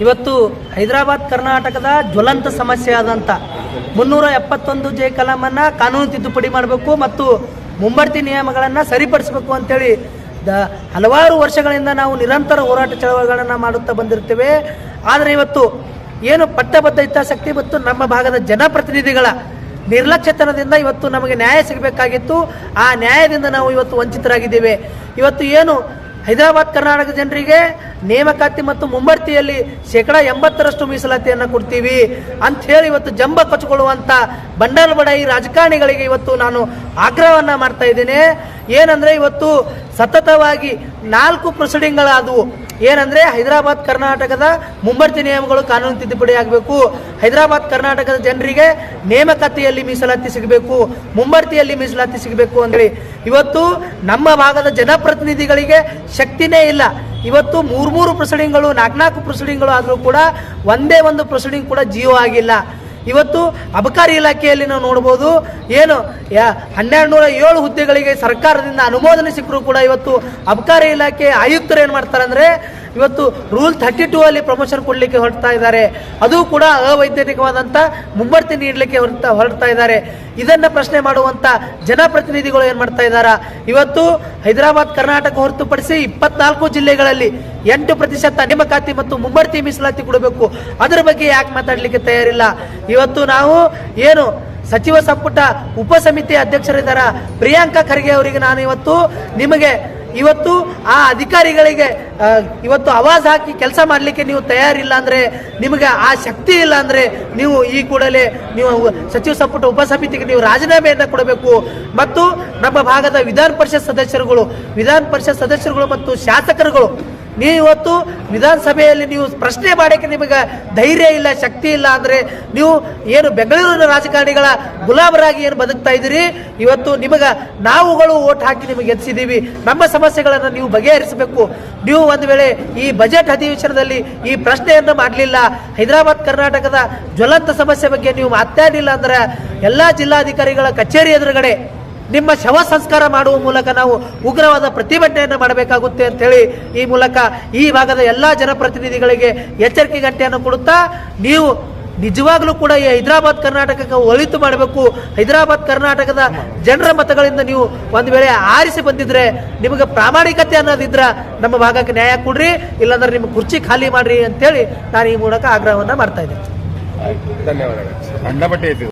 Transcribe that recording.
ಇವತ್ತು ಹೈದರಾಬಾದ್ ಕರ್ನಾಟಕದ ಜ್ವಲಂತ ಸಮಸ್ಯೆ ಆದಂಥ ಮುನ್ನೂರ ಎಪ್ಪತ್ತೊಂದು ಜೆ ಕಲಾಮನ್ನು ಕಾನೂನು ತಿದ್ದುಪಡಿ ಮಾಡಬೇಕು ಮತ್ತು ಮುಂಬಡ್ತಿ ನಿಯಮಗಳನ್ನು ಸರಿಪಡಿಸಬೇಕು ಅಂತೇಳಿ ದ ಹಲವಾರು ವರ್ಷಗಳಿಂದ ನಾವು ನಿರಂತರ ಹೋರಾಟ ಚಳವಳಿಗಳನ್ನು ಮಾಡುತ್ತಾ ಬಂದಿರ್ತೇವೆ ಆದರೆ ಇವತ್ತು ಏನು ಪಟ್ಟಬದ್ಧ ಹಿತಾಸಕ್ತಿ ಮತ್ತು ನಮ್ಮ ಭಾಗದ ಜನಪ್ರತಿನಿಧಿಗಳ ನಿರ್ಲಕ್ಷ್ಯತನದಿಂದ ಇವತ್ತು ನಮಗೆ ನ್ಯಾಯ ಸಿಗಬೇಕಾಗಿತ್ತು. ಆ ನ್ಯಾಯದಿಂದ ನಾವು ಇವತ್ತು ವಂಚಿತರಾಗಿದ್ದೇವೆ. ಇವತ್ತು ಏನು ಹೈದರಾಬಾದ್ ಕರ್ನಾಟಕ ಜನರಿಗೆ ನೇಮಕಾತಿ ಮತ್ತು ಮುಂಬರ್ತಿಯಲ್ಲಿ ಶೇಕಡ ಎಂಬತ್ತರಷ್ಟು ಮೀಸಲಾತಿಯನ್ನು ಕೊಡ್ತೀವಿ ಅಂತ ಹೇಳಿ ಇವತ್ತು ಜಂಬ ಕೊಚ್ಚಿಕೊಳ್ಳುವಂಥ ಬಂಡಲ್ ಬಡಾಯಿ ರಾಜಕಾರಣಿಗಳಿಗೆ ಇವತ್ತು ನಾನು ಆಗ್ರಹವನ್ನು ಮಾಡ್ತಾ ಇದ್ದೇನೆ. ಏನಂದ್ರೆ ಇವತ್ತು ಸತತವಾಗಿ ನಾಲ್ಕು ಪ್ರೊಸೀಡಿಂಗ್ಗಳಾದವು. ಏನಂದ್ರೆ ಹೈದರಾಬಾದ್ ಕರ್ನಾಟಕದ ಮುಂಬಡ್ತಿ ನಿಯಮಗಳು ಕಾನೂನು ತಿದ್ದುಪಡಿ ಆಗಬೇಕು. ಹೈದರಾಬಾದ್ ಕರ್ನಾಟಕದ ಜನರಿಗೆ ನೇಮಕಾತಿಯಲ್ಲಿ ಮೀಸಲಾತಿ ಸಿಗಬೇಕು ಮುಂಬಡ್ತಿಯಲ್ಲಿ ಮೀಸಲಾತಿ ಸಿಗಬೇಕು ಅಂದ್ರೆ ಇವತ್ತು ನಮ್ಮ ಭಾಗದ ಜನಪ್ರತಿನಿಧಿಗಳಿಗೆ ಶಕ್ತಿನೇ ಇಲ್ಲ. ಇವತ್ತು ಮೂರು ಮೂರು ಪ್ರೊಸೀಡಿಂಗ್ಗಳು ನಾಲ್ಕು ನಾಲ್ಕು ಪ್ರೊಸೀಡಿಂಗ್ಗಳು ಆದರೂ ಕೂಡ ಒಂದೇ ಒಂದು ಪ್ರೊಸೀಡಿಂಗ್ ಕೂಡ ಜಿಯೋ ಆಗಿಲ್ಲ. ಇವತ್ತು ಅಬಕಾರಿ ಇಲಾಖೆಯಲ್ಲಿ ನಾವು ನೋಡ್ಬೋದು ಏನು, ಯಾ ಹನ್ನೆರಡು ನೂರ ಏಳು ಹುದ್ದೆಗಳಿಗೆ ಸರ್ಕಾರದಿಂದ ಅನುಮೋದನೆ ಸಿಕ್ಕರೂ ಕೂಡ ಇವತ್ತು ಅಬಕಾರಿ ಇಲಾಖೆ ಆಯುಕ್ತರು ಏನು ಮಾಡ್ತಾರೆ ಅಂದರೆ ಇವತ್ತು ರೂಲ್ ಥರ್ಟಿ ಟೂ ಅಲ್ಲಿ ಪ್ರಮೋಷನ್ ಕೊಡಲಿಕ್ಕೆ ಹೊರಡ್ತಾ ಇದ್ದಾರೆ. ಅದು ಕೂಡ ಅವೈಜ್ಞಾನಿಕವಾದಂಥ ಮುಂಬಡ್ತಿ ನೀಡಲಿಕ್ಕೆ ಹೊರಡ್ತಾ ಹೊರಡ್ತಾ ಇದ್ದಾರೆ. ಇದನ್ನ ಪ್ರಶ್ನೆ ಮಾಡುವಂತ ಜನಪ್ರತಿನಿಧಿಗಳು ಏನು ಮಾಡ್ತಾ ಇದ್ದಾರ? ಇವತ್ತು ಹೈದರಾಬಾದ್, ಕರ್ನಾಟಕ ಹೊರತುಪಡಿಸಿ ಇಪ್ಪತ್ನಾಲ್ಕು ಜಿಲ್ಲೆಗಳಲ್ಲಿ ಎಂಟು ಪ್ರತಿಶತ ನೇಮಕಾತಿ ಮತ್ತು ಮುಂಬಡ್ತಿ ಮೀಸಲಾತಿ ಕೊಡಬೇಕು. ಅದರ ಬಗ್ಗೆ ಯಾಕೆ ಮಾತಾಡಲಿಕ್ಕೆ ತಯಾರಿಲ್ಲ? ಇವತ್ತು ನಾವು ಏನು ಸಚಿವ ಸಂಪುಟ ಉಪ ಸಮಿತಿ ಅಧ್ಯಕ್ಷರಿದ್ದಾರ? ಪ್ರಿಯಾಂಕಾ ಖರ್ಗೆ ಅವರಿಗೆ ನಾನು ಇವತ್ತು ನಿಮಗೆ ಇವತ್ತು ಆ ಅಧಿಕಾರಿಗಳಿಗೆ ಇವತ್ತು ಆವಾಜ್ ಹಾಕಿ ಕೆಲಸ ಮಾಡಲಿಕ್ಕೆ ನೀವು ತಯಾರಿಲ್ಲ ಅಂದ್ರೆ ನಿಮಗೆ ಆ ಶಕ್ತಿ ಇಲ್ಲ ಅಂದ್ರೆ ನೀವು ಈ ಕೂಡಲೇ ನೀವು ಸಚಿವ ಸಂಪುಟ ಉಪ ಸಮಿತಿಗೆ ನೀವು ರಾಜೀನಾಮೆಯನ್ನು ಕೊಡಬೇಕು. ಮತ್ತು ನಮ್ಮ ಭಾಗದ ವಿಧಾನ ಪರಿಷತ್ ಸದಸ್ಯರುಗಳು, ವಿಧಾನ ಪರಿಷತ್ ಸದಸ್ಯರುಗಳು ಮತ್ತು ಶಾಸಕರುಗಳು ನೀವು ಇವತ್ತು ವಿಧಾನಸಭೆಯಲ್ಲಿ ನೀವು ಪ್ರಶ್ನೆ ಮಾಡಕ್ಕೆ ನಿಮಗೆ ಧೈರ್ಯ ಇಲ್ಲ, ಶಕ್ತಿ ಇಲ್ಲ ಅಂದರೆ ನೀವು ಏನು ಬೆಂಗಳೂರಿನ ರಾಜಕಾರಣಿಗಳ ಗುಲಾಬರಾಗಿ ಏನು ಬದುಕ್ತಾ ಇದ್ದೀರಿ? ಇವತ್ತು ನಿಮಗೆ ನಾವುಗಳು ಓಟ್ ಹಾಕಿ ನಿಮಗೆ ಗೆಲ್ಲಿಸಿದ್ದೀವಿ ನಮ್ಮ ಸಮಸ್ಯೆಗಳನ್ನು ನೀವು ಬಗೆಹರಿಸಬೇಕು. ನೀವು ಒಂದು ವೇಳೆ ಈ ಬಜೆಟ್ ಅಧಿವೇಶನದಲ್ಲಿ ಈ ಪ್ರಶ್ನೆಯನ್ನು ಮಾಡಲಿಲ್ಲ, ಹೈದರಾಬಾದ್ ಕರ್ನಾಟಕದ ಜ್ವಲಂತ ಸಮಸ್ಯೆ ಬಗ್ಗೆ ನೀವು ಮಾತಾಡಲಿಲ್ಲ ಅಂದ್ರೆ ಎಲ್ಲ ಜಿಲ್ಲಾಧಿಕಾರಿಗಳ ಕಚೇರಿ ಎದುರುಗಡೆ ನಿಮ್ಮ ಶವ ಸಂಸ್ಕಾರ ಮಾಡುವ ಮೂಲಕ ನಾವು ಉಗ್ರವಾದ ಪ್ರತಿಭಟನೆಯನ್ನು ಮಾಡಬೇಕಾಗುತ್ತೆ ಅಂತ ಹೇಳಿ ಈ ಮೂಲಕ ಈ ಭಾಗದ ಎಲ್ಲ ಜನಪ್ರತಿನಿಧಿಗಳಿಗೆ ಎಚ್ಚರಿಕೆ ಗಂಟೆಯನ್ನು ಕೊಡುತ್ತಾ ನೀವು ನಿಜವಾಗ್ಲೂ ಕೂಡ ಈ ಹೈದರಾಬಾದ್ ಕರ್ನಾಟಕಕ್ಕೆ ಒಳಿತು ಮಾಡಬೇಕು. ಹೈದರಾಬಾದ್ ಕರ್ನಾಟಕದ ಜನರ ಮತಗಳಿಂದ ನೀವು ಒಂದು ವೇಳೆ ಆರಿಸಿ ಬಂದಿದ್ರೆ ನಿಮಗೆ ಪ್ರಾಮಾಣಿಕತೆ ಅನ್ನೋದಿದ್ರ ನಮ್ಮ ಭಾಗಕ್ಕೆ ನ್ಯಾಯ ಕೊಡ್ರಿ, ಇಲ್ಲಾಂದ್ರೆ ನಿಮ್ಮ ಕುರ್ಚಿ ಖಾಲಿ ಮಾಡ್ರಿ ಅಂತೇಳಿ ನಾನು ಈ ಮೂಲಕ ಆಗ್ರಹವನ್ನ ಮಾಡ್ತಾ ಇದ್ದೀನಿ. ಧನ್ಯವಾದಗಳು.